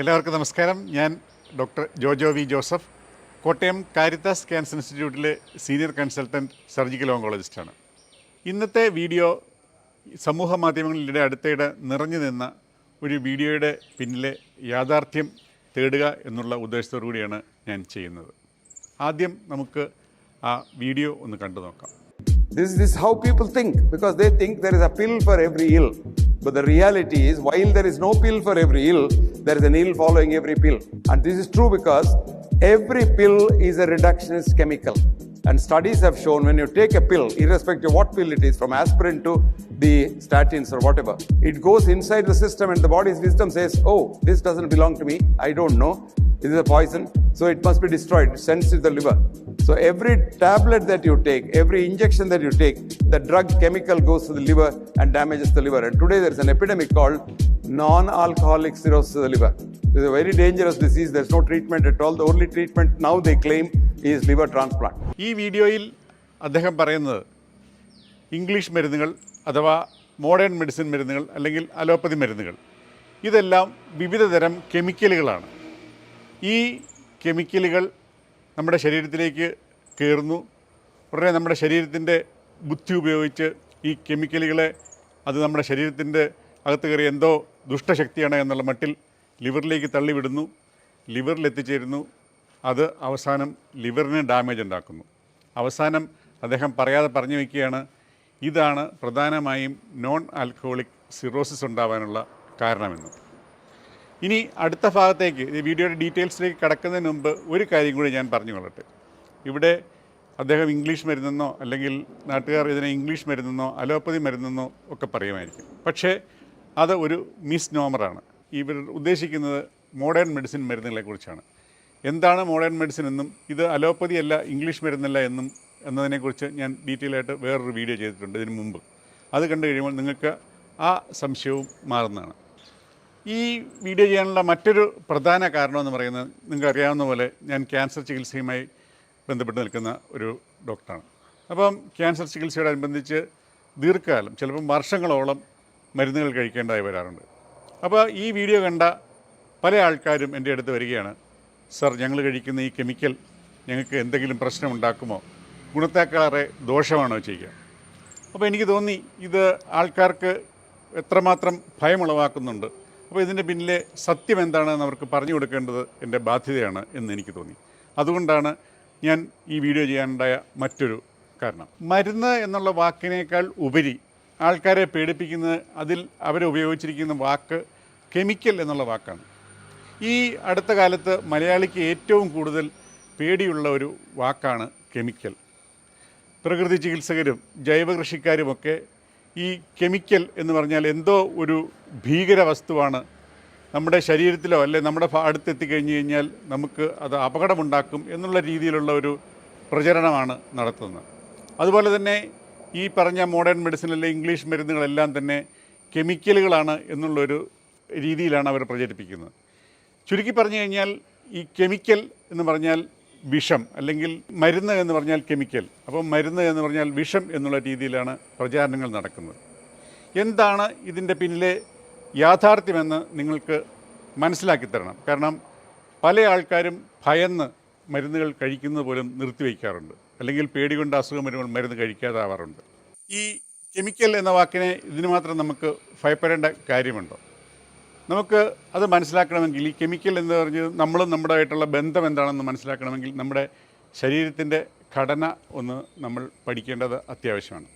എല്ലാവർക്കും നമസ്കാരം. ഞാൻ doctor Jojo V Joseph. Kottayam Caritas cancer ഇൻസ്റ്റിറ്റ്യൂട്ടിലെ സീനിയർ കൺസൾട്ടന്റ് സർജിക്കൽ ഓങ്കോളജിസ്റ്റാണ് ഇന്നത്തെ വീഡിയോ സമൂഹ മാധ്യമങ്ങളിലൂടെ അടുത്തിടെ നിറഞ്ഞു നിന്ന ഒരു വീഡിയോയുടെ പിന്നിലെ യാഥാർത്ഥ്യം തേടുക എന്നുള്ള ഉദ്ദേശത്തോടു കൂടിയാണ് ഞാൻ ചെയ്യുന്നത്. ആദ്യം നമുക്ക് ആ വീഡിയോ ഒന്ന് കണ്ടു നോക്കാം. This is how people think because they think there is a pill for every ill. But the reality is, while there is no pill for every ill, there is an ill following every pill. And this is true because every pill is a reductionist chemical. And studies have shown when you take a pill, irrespective of what pill it is, from aspirin to the statins or whatever, it goes inside the system and the body's wisdom says, oh, this doesn't belong to me, I don't know, this is a poison, so it must be destroyed, it sends to the liver. So every tablet that you take, every injection that you take, the drug chemical goes to the liver and damages the liver. And today there is an epidemic called non-alcoholic cirrhosis of the liver. It's a very dangerous disease. There's no treatment at all. The only treatment now they claim is liver transplant. ഈ വീഡിയോയിൽ അദ്ദേഹം പറയുന്നത് English മരുന്നുകൾ അഥവാ modern medicine മരുന്നുകൾ അല്ലെങ്കിൽ allopathy മരുന്നുകൾ ഇതെല്ലാം വിവിധ തരം കെമിക്കലുകളാണ് ഈ കെമിക്കലുകൾ നമ്മുടെ ശരീരത്തിലേക്ക് കയറുന്നു. ഉടനെ നമ്മുടെ ശരീരത്തിന്റെ ബുദ്ധി ഉപയോഗിച്ച് ഈ കെമിക്കലുകളെ അത് നമ്മുടെ ശരീരത്തിന്റെ അകത്ത് കയറി എന്തോ ദുഷ്ടശക്തിയാണ് എന്നുള്ള മട്ടിൽ ലിവറിലേക്ക് തള്ളിവിടുന്നു. ലിവറിൽ എത്തിച്ചേരുന്നു. അത് അവസാനം ലിവറിന് ഡാമേജ് ഉണ്ടാക്കുന്നു. അവസാനം അദ്ദേഹം പറയാതെ പറഞ്ഞു വയ്ക്കുകയാണ് ഇതാണ് പ്രധാനമായും നോൺ ആൽക്കഹോളിക് സിറോസിസ് ഉണ്ടാവാനുള്ള കാരണമെന്ന്. ഇനി അടുത്ത ഭാഗത്തേക്ക് വീഡിയോയുടെ ഡീറ്റെയിൽസിലേക്ക് കടക്കുന്നതിന് മുമ്പ് ഒരു കാര്യം കൂടി ഞാൻ പറഞ്ഞു കൊള്ളട്ടെ. ഇവിടെ അദ്ദേഹം ഇംഗ്ലീഷ് മരുന്നെന്നോ അല്ലെങ്കിൽ നാട്ടുകാർ ഇതിനെ ഇംഗ്ലീഷ് മരുന്നെന്നോ അലോപ്പതി മരുന്നെന്നോ ഒക്കെ പറയുമായിരിക്കും. പക്ഷേ അത് ഒരു മിസ് നോമറാണ് ഇവർ ഉദ്ദേശിക്കുന്നത് മോഡേൺ മെഡിസിൻ മരുന്നുകളെക്കുറിച്ചാണ് എന്താണ് മോഡേൺ മെഡിസിൻ എന്നും ഇത് അലോപ്പതി അല്ല ഇംഗ്ലീഷ് മരുന്നല്ല എന്നും എന്നതിനെക്കുറിച്ച് ഞാൻ ഡീറ്റെയിൽ ആയിട്ട് വേറൊരു വീഡിയോ ചെയ്തിട്ടുണ്ട് ഇതിന് മുമ്പ്. അത് കണ്ടു കഴിയുമ്പോൾ നിങ്ങൾക്ക് ആ സംശയവും മാറുന്നതാണ്. ഈ വീഡിയോ ചെയ്യാനുള്ള മറ്റൊരു പ്രധാന കാരണമെന്ന് പറയുന്നത് നിങ്ങൾക്ക് അറിയാവുന്ന പോലെ ഞാൻ ക്യാൻസർ ചികിത്സയുമായി ബന്ധപ്പെട്ട് നിൽക്കുന്ന ഒരു ഡോക്ടറാണ്. അപ്പം ക്യാൻസർ ചികിത്സയോടനുബന്ധിച്ച് ദീർഘകാലം ചിലപ്പം വർഷങ്ങളോളം മരുന്നുകൾ കഴിക്കേണ്ടതായി വരാറുണ്ട്. അപ്പോൾ ഈ വീഡിയോ കണ്ട പല ആൾക്കാരും എന്റെ അടുത്ത് വരികയാണ് സർ ഞങ്ങൾ കഴിക്കുന്ന ഈ കെമിക്കൽ ഞങ്ങൾക്ക് എന്തെങ്കിലും പ്രശ്നമുണ്ടാക്കുമോ? ഗുണത്തേക്കാളേറെ ദോഷമാണോ? ചെയ്യുക അപ്പോൾ എനിക്ക് തോന്നി ഇത് ആൾക്കാർക്ക് എത്രമാത്രം ഭയമുളവാക്കുന്നുണ്ട് അപ്പോൾ ഇതിന്റെ പിന്നിലെ സത്യം എന്താണെന്ന് അവർക്ക് പറഞ്ഞു കൊടുക്കേണ്ടത് എന്റെ ബാധ്യതയാണ് എന്ന് എനിക്ക് തോന്നി. അതുകൊണ്ടാണ് ഞാൻ ഈ വീഡിയോ ചെയ്യാനുണ്ടായ മറ്റൊരു കാരണം. മരുന്ന് എന്നുള്ള വാക്കിനേക്കാൾ ഉപരി ആൾക്കാരെ പേടിപ്പിക്കുന്നത് അതിൽ അവർ ഉപയോഗിച്ചിരിക്കുന്ന വാക്ക് കെമിക്കൽ എന്നുള്ള വാക്കാണ്. ഈ അടുത്ത കാലത്ത് മലയാളിക്ക് ഏറ്റവും കൂടുതൽ പേടിയുള്ള ഒരു വാക്കാണ് കെമിക്കൽ. പ്രകൃതി ചികിത്സകരും ജൈവ കൃഷിക്കാരുമൊക്കെ ഈ കെമിക്കൽ എന്ന് പറഞ്ഞാൽ എന്തോ ഒരു ഭീകര വസ്തുവാണ് നമ്മുടെ ശരീരത്തിലോ അല്ലെ നമ്മുടെ അടുത്തെത്തിക്കഴിഞ്ഞ് കഴിഞ്ഞാൽ നമുക്ക് അത് അപകടമുണ്ടാക്കും എന്നുള്ള രീതിയിലുള്ള ഒരു പ്രചരണമാണ് നടത്തുന്നത്. അതുപോലെ തന്നെ ഈ പറഞ്ഞ മോഡേൺ മെഡിസിൻ അല്ലെ ഇംഗ്ലീഷ് മരുന്നുകളെല്ലാം തന്നെ കെമിക്കലുകളാണ് എന്നുള്ളൊരു രീതിയിലാണ് അവർ പ്രചരിപ്പിക്കുന്നത്. ചുരുക്കി പറഞ്ഞു കഴിഞ്ഞാൽ ഈ കെമിക്കൽ എന്ന് പറഞ്ഞാൽ വിഷം അല്ലെങ്കിൽ മരുന്ന് എന്ന് പറഞ്ഞാൽ കെമിക്കൽ. അപ്പം മരുന്ന് എന്ന് പറഞ്ഞാൽ വിഷം എന്നുള്ള രീതിയിലാണ് പ്രചാരണങ്ങൾ നടക്കുന്നത്. എന്താണ് ഇതിന്റെ പിന്നിലെ യാഥാർത്ഥ്യമെന്ന് നിങ്ങൾക്ക് മനസ്സിലാക്കി തരണം. കാരണം പല ആൾക്കാരും ഭയന്ന് മരുന്നുകൾ കഴിക്കുന്നത് പോലും നിർത്തിവെക്കാറുണ്ട് അല്ലെങ്കിൽ പേടി കൊണ്ട് അസുഖം വരുമ്പോൾ മരുന്ന് കഴിക്കാതാവാറുണ്ട്. ഈ കെമിക്കൽ എന്ന വാക്കിനെ ഇതിന് മാത്രം നമുക്ക് ഭയപ്പെടേണ്ട കാര്യമുണ്ടോ? നമുക്ക് അത് മനസ്സിലാക്കണമെങ്കിൽ ഈ കെമിക്കൽ എന്ന് പറഞ്ഞ് നമ്മളും നമ്മുടെയായിട്ടുള്ള ബന്ധം എന്താണെന്ന് മനസ്സിലാക്കണമെങ്കിൽ നമ്മുടെ ശരീരത്തിന്റെ ഘടന ഒന്ന് നമ്മൾ പഠിക്കേണ്ടത് അത്യാവശ്യമാണ്.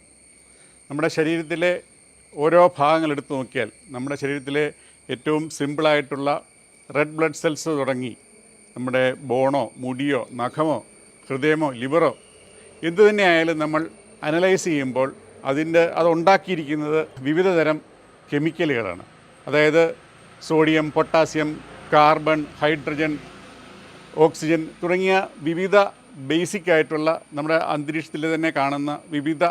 നമ്മുടെ ശരീരത്തിലെ ഓരോ ഭാഗങ്ങൾ എടുത്തു നോക്കിയാൽ നമ്മുടെ ശരീരത്തിലെ ഏറ്റവും സിമ്പിളായിട്ടുള്ള റെഡ് ബ്ലഡ് സെൽസ് തുടങ്ങി നമ്മുടെ ബോണോ മുടിയോ നഖമോ ഹൃദയമോ ലിവറോ എന്തു തന്നെ ആയാലും നമ്മൾ അനലൈസ് ചെയ്യുമ്പോൾ അതിന്റെ അതുണ്ടാക്കിയിരിക്കുന്നത് വിവിധ തരം കെമിക്കലുകളാണ്. അതായത് sodium potassium carbon hydrogen oxygen തുടങ്ങിയ വിവിധ ബേസിക് ആയിട്ടുള്ള നമ്മുടെ അന്തരീക്ഷത്തിൽ തന്നെ കാണുന്ന വിവിധ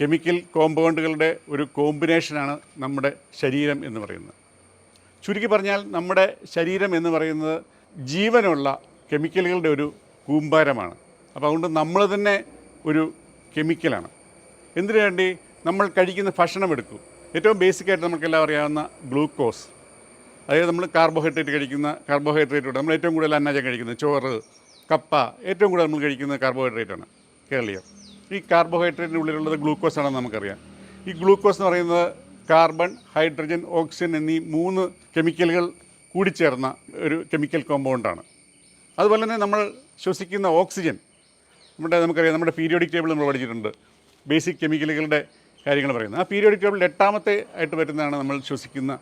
കെമിക്കൽ കോമ്പൗണ്ടുകളുടെ ഒരു കോമ്പിനേഷനാണ് നമ്മുടെ ശരീരം എന്ന് പറയുന്നത്. ചുരുക്കി പറഞ്ഞാൽ നമ്മുടെ ശരീരം എന്ന് പറയുന്നത് ജീവനുള്ള കെമിക്കലുകളുടെ ഒരു കൂമ്പാരമാണ്. അപ്പോൾ അതുകൊണ്ട് നമ്മൾ തന്നെ ഒരു കെമിക്കലാണ്. എന്തിനു വേണ്ടി? നമ്മൾ കഴിക്കുന്ന ഭക്ഷണം എടുക്കും ഏറ്റവും ബേസിക്കായിട്ട് നമുക്കെല്ലാം അറിയാവുന്ന ഗ്ലൂക്കോസ്. അതായത് നമ്മൾ കാർബോഹൈഡ്രേറ്റ് കഴിക്കുന്ന കാർബോഹൈഡ്രേറ്റ് നമ്മൾ ഏറ്റവും കൂടുതൽ അന്നജം കഴിക്കുന്നത് ചോറ് കപ്പ ഏറ്റവും കൂടുതൽ നമ്മൾ കഴിക്കുന്ന കാർബോഹൈഡ്രേറ്റ് ആണ് കേരളീയർ ഈ കാർബോഹൈഡ്രേറ്റിന്റെ ഉള്ളിലുള്ളത് ഗ്ലൂക്കോസ് ആണെന്ന് നമുക്കറിയാം. ഈ ഗ്ലൂക്കോസ് എന്ന് പറയുന്നത് കാർബൺ ഹൈഡ്രജൻ ഓക്സിജൻ എന്നീ മൂന്ന് കെമിക്കലുകൾ കൂടിച്ചേർന്ന ഒരു കെമിക്കൽ കോമ്പൗണ്ടാണ് അതുപോലെ തന്നെ നമ്മൾ ശ്വസിക്കുന്ന ഓക്സിജൻ നമ്മുടെ നമുക്കറിയാം നമ്മുടെ പീരിയോഡിക് ടേബിൾ നമ്മൾ പഠിച്ചിട്ടുണ്ട്. ബേസിക് കെമിക്കലുകളുടെ കാര്യങ്ങൾ പറയുന്നത്. ആ പീരിയോഡിക് ടേബിൾ എട്ടാമത്തെ ആയിട്ട് വരുന്നതാണ് നമ്മൾ ശ്വസിക്കുന്ന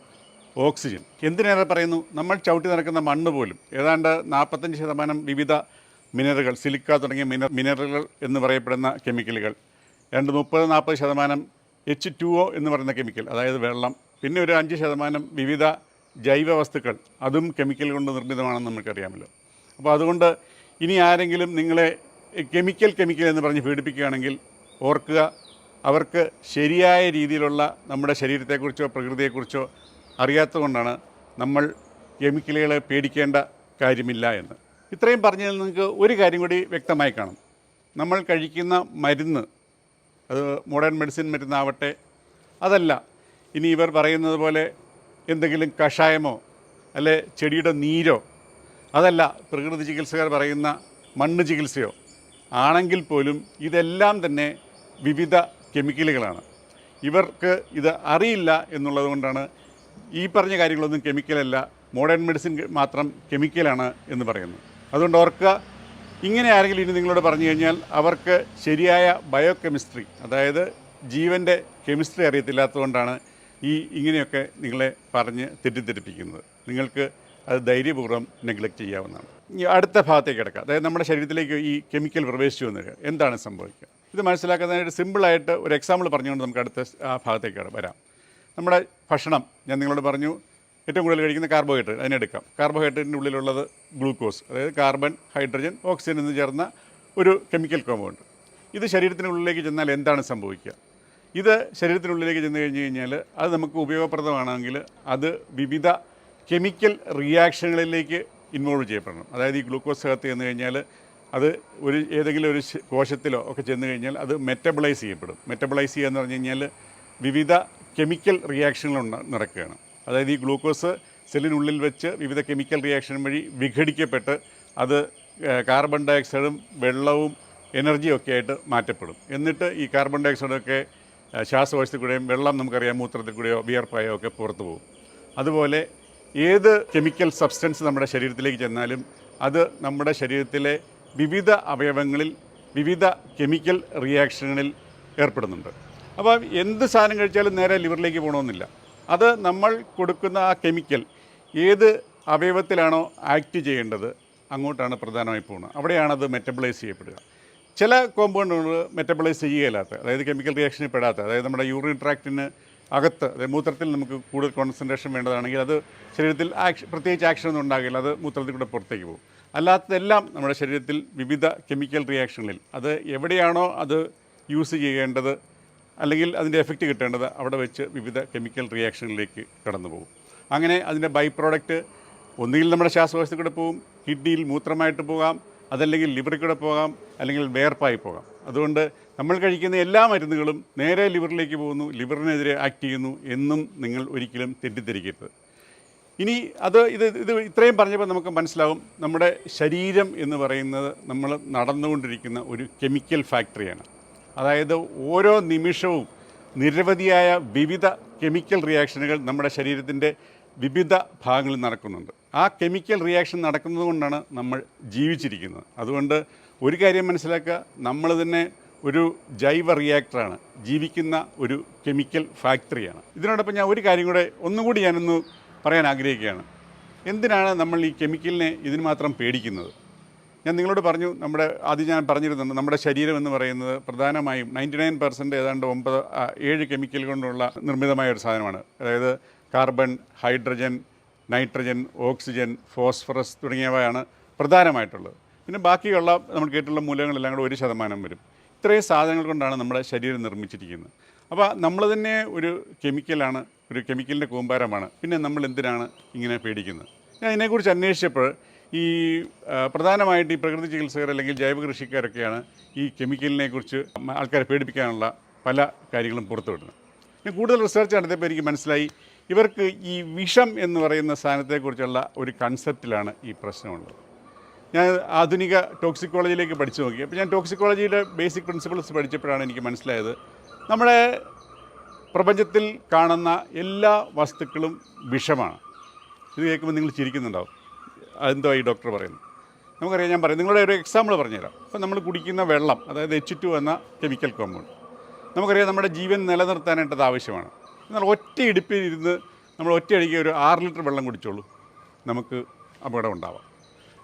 ഓക്സിജൻ. എന്തിനേറെ പറയുന്നു? നമ്മൾ ചവിട്ടി നടക്കുന്ന മണ്ണ് പോലും ഏതാണ്ട് നാൽപ്പത്തഞ്ച് ശതമാനം വിവിധ മിനറുകൾ സിലിക്ക തുടങ്ങിയ മിന മിനറലുകൾ എന്ന് പറയപ്പെടുന്ന കെമിക്കലുകൾ രണ്ട് മുപ്പത് നാൽപ്പത് ശതമാനം എച്ച് ടു ഒ എന്ന് പറയുന്ന കെമിക്കൽ അതായത് വെള്ളം പിന്നെ ഒരു അഞ്ച് ശതമാനം വിവിധ ജൈവ വസ്തുക്കൾ അതും കെമിക്കൽ കൊണ്ട് നിർമ്മിതമാണെന്ന് നമുക്കറിയാമല്ലോ അപ്പോൾ അതുകൊണ്ട് ഇനി ആരെങ്കിലും നിങ്ങളെ കെമിക്കൽ കെമിക്കൽ എന്ന് പറഞ്ഞ് പീഡിപ്പിക്കുകയാണെങ്കിൽ ഓർക്കുക അവർക്ക് ശരിയായ രീതിയിലുള്ള നമ്മുടെ ശരീരത്തെക്കുറിച്ചോ പ്രകൃതിയെക്കുറിച്ചോ അറിയാത്തതുകൊണ്ടാണ് നമ്മൾ കെമിക്കലുകളെ പേടിക്കേണ്ട കാര്യമില്ല എന്ന്. ഇത്രയും പറഞ്ഞതിൽ നിങ്ങൾക്ക് ഒരു കാര്യം കൂടി വ്യക്തമായി കാണും. നമ്മൾ കഴിക്കുന്ന മരുന്ന് അത് മോഡേൺ മെഡിസിൻ മരുന്നാവട്ടെ അതല്ല ഇനി ഇവർ പറയുന്നത് പോലെ എന്തെങ്കിലും കഷായമോ അല്ലെ ചെടിയുടെ നീരോ അതല്ല പ്രകൃതി ചികിത്സകർ പറയുന്ന മണ്ണ് ചികിത്സയോ ആണെങ്കിൽ പോലും ഇതെല്ലാം തന്നെ വിവിധ കെമിക്കലുകളാണ്. ഇവർക്ക് ഇത് അറിയില്ല എന്നുള്ളത് കൊണ്ടാണ് ഈ പറഞ്ഞ കാര്യങ്ങളൊന്നും കെമിക്കലല്ല മോഡേൺ മെഡിസിൻ മാത്രം കെമിക്കലാണ് എന്ന് പറയുന്നു. അതുകൊണ്ട് ഓർക്കുക ഇങ്ങനെ ആരെങ്കിലും ഇനി നിങ്ങളോട് പറഞ്ഞു കഴിഞ്ഞാൽ അവർക്ക് ശരിയായ ബയോ കെമിസ്ട്രി അതായത് ജീവന്റെ കെമിസ്ട്രി അറിയത്തില്ലാത്തതുകൊണ്ടാണ് ഈ ഇങ്ങനെയൊക്കെ നിങ്ങളെ പറഞ്ഞ് തെറ്റിദ്ധരിപ്പിക്കുന്നത്. നിങ്ങൾക്ക് അത് ധൈര്യപൂർവം നെഗ്ലക്റ്റ് ചെയ്യാവുന്നതാണ്. അടുത്ത ഭാഗത്തേക്ക് കിടക്കുക അതായത് നമ്മുടെ ശരീരത്തിലേക്ക് ഈ കെമിക്കൽ പ്രവേശിച്ചു വന്നു എന്താണ് സംഭവിക്കുക? ഇത് മനസ്സിലാക്കുന്നതിനായിട്ട് സിമ്പിളായിട്ട് ഒരു എക്സാമ്പിൾ പറഞ്ഞുകൊണ്ട് നമുക്ക് അടുത്ത ആ ഭാഗത്തേക്ക് വരാം. നമ്മുടെ ഭക്ഷണം ഞാൻ നിങ്ങളോട് പറഞ്ഞു ഏറ്റവും കൂടുതൽ കഴിക്കുന്ന കാർബോഹൈഡ്രേറ്റ് അതിനെടുക്കാം കാർബോഹൈഡ്രേറ്റിന്റെ ഉള്ളിലുള്ളത് ഗ്ലൂക്കോസ് അതായത് കാർബൺ ഹൈഡ്രജൻ ഓക്സിജൻ എന്ന് ചേർന്ന ഒരു കെമിക്കൽ കോമ്പൗണ്ട് ഇത് ശരീരത്തിനുള്ളിലേക്ക് ചെന്നാൽ എന്താണ് സംഭവിക്കുക? ഇത് ശരീരത്തിനുള്ളിലേക്ക് ചെന്ന് കഴിഞ്ഞ് കഴിഞ്ഞാൽ അത് നമുക്ക് ഉപയോഗപ്രദമാണെങ്കിൽ അത് വിവിധ കെമിക്കൽ റിയാക്ഷനുകളിലേക്ക് ഇൻവോൾവ് ചെയ്യപ്പെടണം. അതായത് ഈ ഗ്ലൂക്കോസ് അകത്ത് ചെന്ന് കഴിഞ്ഞാൽ അത് ഒരു ഏതെങ്കിലും ഒരു കോശത്തിലോ ഒക്കെ ചെന്ന് കഴിഞ്ഞാൽ അത് മെറ്റബിളൈസ് ചെയ്യപ്പെടും. മെറ്റബിളൈസ് ചെയ്യുക എന്ന് പറഞ്ഞു കഴിഞ്ഞാൽ വിവിധ കെമിക്കൽ റിയാക്ഷനുകൾ നടക്കുകയാണ് അതായത് ഈ ഗ്ലൂക്കോസ് സെല്ലിനുള്ളിൽ വെച്ച് വിവിധ കെമിക്കൽ റിയാക്ഷൻ വഴി വിഘടിക്കപ്പെട്ട് അത് കാർബൺ ഡയോക്സൈഡും വെള്ളവും എനർജിയും ഒക്കെ ആയിട്ട് മാറ്റപ്പെടും. എന്നിട്ട് ഈ കാർബൺ ഡയോക്സൈഡൊക്കെ ശ്വാസകോശത്തിൽ കൂടെയും വെള്ളം നമുക്കറിയാം മൂത്രത്തിൽ കൂടെയോ വിയർപ്പായോ ഒക്കെ പുറത്തു പോകും. അതുപോലെ ഏത് കെമിക്കൽ സബ്സ്റ്റൻസ് നമ്മുടെ ശരീരത്തിലേക്ക് ചെന്നാലും അത് നമ്മുടെ ശരീരത്തിലെ വിവിധ അവയവങ്ങളിൽ വിവിധ കെമിക്കൽ റിയാക്ഷനുകളിൽ ഏർപ്പെടുന്നുണ്ട്. അപ്പോൾ എന്ത് സാധനം കഴിച്ചാലും നേരെ ലിവറിലേക്ക് പോകണമെന്നില്ല. അത് നമ്മൾ കൊടുക്കുന്ന ആ കെമിക്കൽ ഏത് അവയവത്തിലാണോ ആക്ട് ചെയ്യേണ്ടത് അങ്ങോട്ടാണ് പ്രധാനമായി പോകുന്നത്. അവിടെയാണത് മെറ്റബിളൈസ് ചെയ്യപ്പെടുക. ചില കോമ്പൗണ്ടുകൾ മെറ്റബിളൈസ് ചെയ്യുകയില്ലാത്ത അതായത് കെമിക്കൽ റിയാക്ഷനിൽ പെടാത്ത അതായത് നമ്മുടെ യൂറിൻ ട്രാക്റ്റിന് അകത്ത് അതായത് മൂത്രത്തിൽ നമുക്ക് കൂടുതൽ കോൺസെൻട്രേഷൻ വേണ്ടതാണെങ്കിൽ അത് ശരീരത്തിൽ ആക്ഷൻ പ്രത്യേകിച്ച് ആക്ഷൻ ഒന്നും ഉണ്ടാകില്ല അത് മൂത്രത്തിൽ കൂടെ പുറത്തേക്ക് പോകും. അല്ലാത്തതെല്ലാം നമ്മുടെ ശരീരത്തിൽ വിവിധ കെമിക്കൽ റിയാക്ഷനിൽ അത് എവിടെയാണോ അത് യൂസ് ചെയ്യേണ്ടത് അല്ലെങ്കിൽ അതിന്റെ എഫക്റ്റ് കിട്ടേണ്ടത് അവിടെ വെച്ച് വിവിധ കെമിക്കൽ റിയാക്ഷനിലേക്ക് കടന്നു പോകും. അങ്ങനെ അതിന്റെ ബൈ പ്രോഡക്റ്റ് ഒന്നുകിൽ നമ്മുടെ ശ്വാസകോശത്തിൽ കൂടെ പോകും കിഡ്നിയിൽ മൂത്രമായിട്ട് പോകാം അതല്ലെങ്കിൽ ലിവറിൽ കൂടെ പോകാം അല്ലെങ്കിൽ വേർപ്പായി പോകാം. അതുകൊണ്ട് നമ്മൾ കഴിക്കുന്ന എല്ലാ മരുന്നുകളും നേരെ ലിവറിലേക്ക് പോകുന്നു ലിവറിനെതിരെ ആക്ട് ചെയ്യുന്നു എന്നും നിങ്ങൾ ഒരിക്കലും തെറ്റിദ്ധരിക്കരുത്. ഇനി അത് ഇത് ഇത് ഇത്രയും പറഞ്ഞപ്പോൾ നമുക്ക് മനസ്സിലാവും നമ്മുടെ ശരീരം എന്ന് പറയുന്നത് നമ്മൾ നടന്നുകൊണ്ടിരിക്കുന്ന ഒരു കെമിക്കൽ ഫാക്ടറിയാണ് അതായത് ഓരോ നിമിഷവും നിരവധിയായ വിവിധ കെമിക്കൽ റിയാക്ഷനുകൾ നമ്മുടെ ശരീരത്തിന്റെ വിവിധ ഭാഗങ്ങളിൽ നടക്കുന്നുണ്ട്. ആ കെമിക്കൽ റിയാക്ഷൻ നടക്കുന്നത് കൊണ്ടാണ് നമ്മൾ ജീവിച്ചിരിക്കുന്നത്. അതുകൊണ്ട് ഒരു കാര്യം മനസ്സിലാക്കുക നമ്മൾ തന്നെ ഒരു ജൈവ റിയാക്ടറാണ് ജീവിക്കുന്ന ഒരു കെമിക്കൽ ഫാക്ടറിയാണ്. ഇതിനോടൊപ്പം ഞാൻ ഒരു കാര്യം കൂടെ ഒന്നുകൂടി ഞാനൊന്ന് പറയാൻ ആഗ്രഹിക്കുകയാണ്. എന്തിനാണ് നമ്മൾ ഈ കെമിക്കലിനെ ഇതിന് മാത്രം പേടിക്കുന്നത്? ഞാൻ നിങ്ങളോട് പറഞ്ഞു നമ്മുടെ ആദ്യം ഞാൻ പറഞ്ഞിരുന്നുണ്ട് നമ്മുടെ ശരീരം എന്ന് പറയുന്നത് പ്രധാനമായും നയന്റി നയൻ പെർസെന്റ് ഏതാണ്ട് ഒമ്പത് ഏഴ് കെമിക്കൽ കൊണ്ടുള്ള നിർമ്മിതമായ ഒരു സാധനമാണ്. അതായത് carbon hydrogen nitrogen oxygen phosphorus തുടങ്ങിയവയാണ് പ്രധാനമായിട്ടുള്ളത്. പിന്നെ ബാക്കിയുള്ള നമ്മൾ കേട്ടുള്ള മൂലകങ്ങളെല്ലാം കൂടെ ഒരു ശതമാനം വരും. ഇത്രയും സാധനങ്ങൾ കൊണ്ടാണ് നമ്മുടെ ശരീരം നിർമ്മിച്ചിരിക്കുന്നത്. അപ്പോൾ നമ്മൾ തന്നെ ഒരു കെമിക്കലാണ് ഒരു കെമിക്കലിന്റെ കൂമ്പാരമാണ്. പിന്നെ നമ്മൾ എന്തിനാണ് ഇങ്ങനെ പേടിക്കുന്നത്? ഞാൻ ഇതിനെക്കുറിച്ച് അന്വേഷിച്ചപ്പോൾ ഈ പ്രധാനമായിട്ട് ഈ പ്രകൃതി ചികിത്സകർ അല്ലെങ്കിൽ ജൈവ കൃഷിക്കാരൊക്കെയാണ് ഈ കെമിക്കലിനെ കുറിച്ച് ആൾക്കാരെ പേടിപ്പിക്കാനുള്ള പല കാര്യങ്ങളും പുറത്തുവിടുന്നത് ഞാൻ കൂടുതൽ റിസർച്ച് നടത്തിയപ്പോൾ എനിക്ക് മനസ്സിലായി. ഇവർക്ക് ഈ വിഷം എന്ന് പറയുന്ന സാധനത്തെക്കുറിച്ചുള്ള ഒരു കൺസെപ്റ്റിലാണ് ഈ പ്രശ്നമുള്ളത്. ഞാൻ ആധുനിക ടോക്സിക്കോളജിയിലേക്ക് പഠിച്ചു നോക്കി. അപ്പോൾ ഞാൻ ടോക്സിക്കോളജിയുടെ ബേസിക് പ്രിൻസിപ്പിൾസ് പഠിച്ചപ്പോഴാണ് എനിക്ക് മനസ്സിലായത്. നമ്മുടെ പ്രപഞ്ചത്തിൽ കാണുന്ന എല്ലാ വസ്തുക്കളും വിഷമാണ്. ഇത് കേൾക്കുമ്പോൾ നിങ്ങൾ ചിരിക്കുന്നുണ്ടാവും. അതെന്തോ ഈ ഡോക്ടർ പറയുന്നു നമുക്കറിയാം ഞാൻ പറയും. നിങ്ങളുടെ ഒരു എക്സാമ്പിൾ പറഞ്ഞുതരാം. അപ്പോൾ നമ്മൾ കുടിക്കുന്ന വെള്ളം അതായത് എച്ച് ടു എന്ന കെമിക്കൽ കോമ്പൗണ്ട് നമുക്കറിയാം നമ്മുടെ ജീവൻ നിലനിർത്താനായിട്ടത് ആവശ്യമാണ്. എന്നാൽ ഒറ്റ ഇടുപ്പിൽ ഇരുന്ന് നമ്മൾ ഒറ്റയടിക്ക് ഒരു ആറ് ലിറ്റർ വെള്ളം കുടിച്ചോളൂ. നമുക്ക് അപകടം ഉണ്ടാവാം.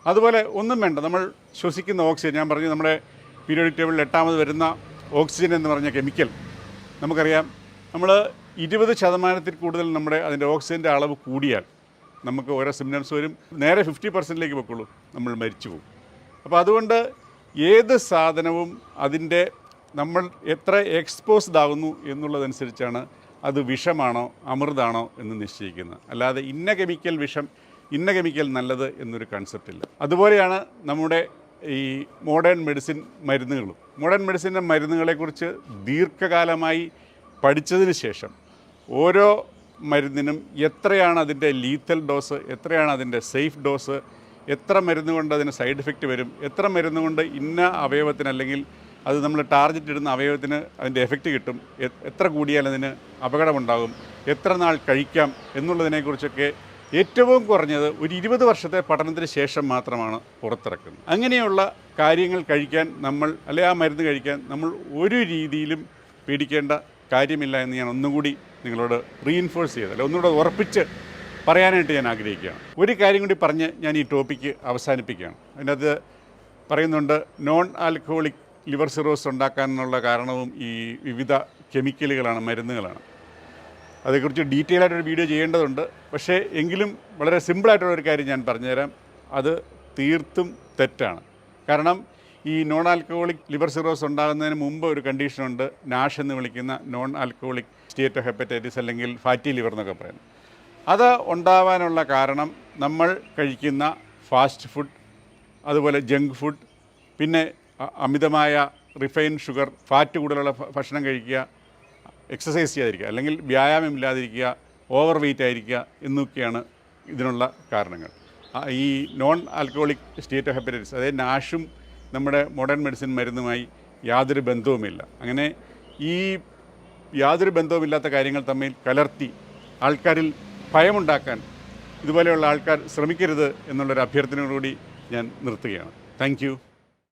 അതുപോലെ ഒന്നും വേണ്ട. നമ്മൾ ശ്വസിക്കുന്ന ഓക്സിജൻ ഞാൻ പറഞ്ഞു നമ്മുടെ പീരിയോഡിക് ടേബിളിൽ എട്ടാമത് വരുന്ന ഓക്സിജൻ എന്ന് പറഞ്ഞ കെമിക്കൽ നമുക്കറിയാം നമ്മൾ ഇരുപത് ശതമാനത്തിൽ കൂടുതൽ നമ്മുടെ അതിന്റെ ഓക്സിജന്റെ അളവ് കൂടിയാൽ നമുക്ക് ഓരോ സിംറ്റംസ് വരും. നേരെ ഫിഫ്റ്റി പെർസെന്റിലേക്ക് പൊക്കുള്ളൂ നമ്മൾ മരിച്ചു പോകും. അപ്പോൾ അതുകൊണ്ട് ഏത് സാധനവും അതിന്റെ നമ്മൾ എത്ര എക്സ്പോസ്ഡ് ആകുന്നു എന്നുള്ളതനുസരിച്ചാണ് അത് വിഷമാണോ അമൃതാണോ എന്ന് നിശ്ചയിക്കുന്നത്. അല്ലാതെ ഇന്ന കെമിക്കൽ വിഷം ഇന്ന കെമിക്കൽ നല്ലത് എന്നൊരു കൺസെപ്റ്റ് ഇല്ല. അതുപോലെയാണ് നമ്മുടെ ഈ മോഡേൺ മെഡിസിൻ മരുന്നുകളും. മോഡേൺ മെഡിസിന്റെ മരുന്നുകളെക്കുറിച്ച് ദീർഘകാലമായി പഠിച്ചതിന് ശേഷം ഓരോ മരുന്നിനും എത്രയാണ് അതിന്റെ ലീത്തൽ ഡോസ് എത്രയാണ് അതിന്റെ സേഫ് ഡോസ് എത്ര മരുന്ന് കൊണ്ട് അതിന് സൈഡ് എഫക്റ്റ് വരും എത്ര മരുന്ന് കൊണ്ട് ഇന്ന അവയവത്തിന് അല്ലെങ്കിൽ അത് നമ്മൾ ടാർഗറ്റ് ഇടുന്ന അവയവത്തിന് അതിന്റെ എഫക്റ്റ് കിട്ടും എത്ര കൂടിയാൽ അതിന് അപകടമുണ്ടാകും എത്ര നാൾ കഴിക്കാം എന്നുള്ളതിനെക്കുറിച്ചൊക്കെ ഏറ്റവും കുറഞ്ഞത് ഒരു ഇരുപത് വർഷത്തെ പഠനത്തിന് ശേഷം മാത്രമാണ് പുറത്തിറക്കുന്നത്. അങ്ങനെയുള്ള കാര്യങ്ങൾ കഴിക്കാൻ നമ്മൾ അല്ലെ ആ മരുന്ന് കഴിക്കാൻ നമ്മൾ ഒരു രീതിയിലും പേടിക്കേണ്ട കാര്യമില്ല എന്ന് ഞാൻ ഒന്നുകൂടി നിങ്ങളോട് റീഇൻഫോഴ്സ് ചെയ്ത് അല്ലെ ഒന്നുകൂടെ ഉറപ്പിച്ച് പറയാനായിട്ട് ഞാൻ ആഗ്രഹിക്കുകയാണ്. ഒരു കാര്യം കൂടി പറഞ്ഞ് ഞാൻ ഈ ടോപ്പിക്ക് അവസാനിപ്പിക്കുകയാണ്. അതിനകത്ത് പറയുന്നുണ്ട് നോൺ ആൽക്കഹോളിക് ലിവർ സിറോസ് ഉണ്ടാക്കാനുള്ള കാരണവും ഈ വിവിധ കെമിക്കലുകളാണ് മരുന്നുകളാണ്. അതേക്കുറിച്ച് ഡീറ്റെയിൽ ആയിട്ടൊരു വീഡിയോ ചെയ്യേണ്ടതുണ്ട്. പക്ഷേ എങ്കിലും വളരെ സിമ്പിളായിട്ടുള്ള ഒരു കാര്യം ഞാൻ പറഞ്ഞുതരാം. അത് തീർത്തും തെറ്റാണ്. കാരണം ഈ നോൺ ആൽക്കഹോളിക് ലിവർ സിറോസ് ഉണ്ടാകുന്നതിന് മുമ്പ് ഒരു കണ്ടീഷനുണ്ട് നാഷ് എന്ന് വിളിക്കുന്ന non alcoholic state of hepatitis അല്ലെങ്കിൽ ഫാറ്റി ലിവർ എന്നൊക്കെ പറയുന്നത്. അത് ഉണ്ടാവാനുള്ള കാരണം നമ്മൾ കഴിക്കുന്ന ഫാസ്റ്റ് ഫുഡ് അതുപോലെ ജങ്ക് ഫുഡ് പിന്നെ അമിതമായ റിഫൈൻ ഷുഗർ ഫാറ്റ് കൂടുതലുള്ള ഭക്ഷണം കഴിക്കുക എക്സസൈസ് ചെയ്യാതിരിക്കുക അല്ലെങ്കിൽ വ്യായാമം ഇല്ലാതിരിക്കുക ഓവർ വെയിറ്റ് ആയിരിക്കുക എന്നൊക്കെയാണ് ഇതിനുള്ള കാരണങ്ങൾ. ഈ non alcoholic state of hepatitis അതായത് നാഷും നമ്മുടെ മോഡേൺ മെഡിസിൻ മരുന്നുമായി യാതൊരു ബന്ധവുമില്ല. അങ്ങനെ ഈ യാതൊരു ബന്ധവുമില്ലാത്ത കാര്യങ്ങൾ തമ്മിൽ കലർത്തി ആൾക്കാരിൽ ഭയമുണ്ടാക്കാൻ ഇതുപോലെയുള്ള ആൾക്കാർ ശ്രമിക്കരുത് എന്നുള്ളൊരു അഭ്യർത്ഥനയോടുകൂടി ഞാൻ നിർത്തുകയാണ്. താങ്ക്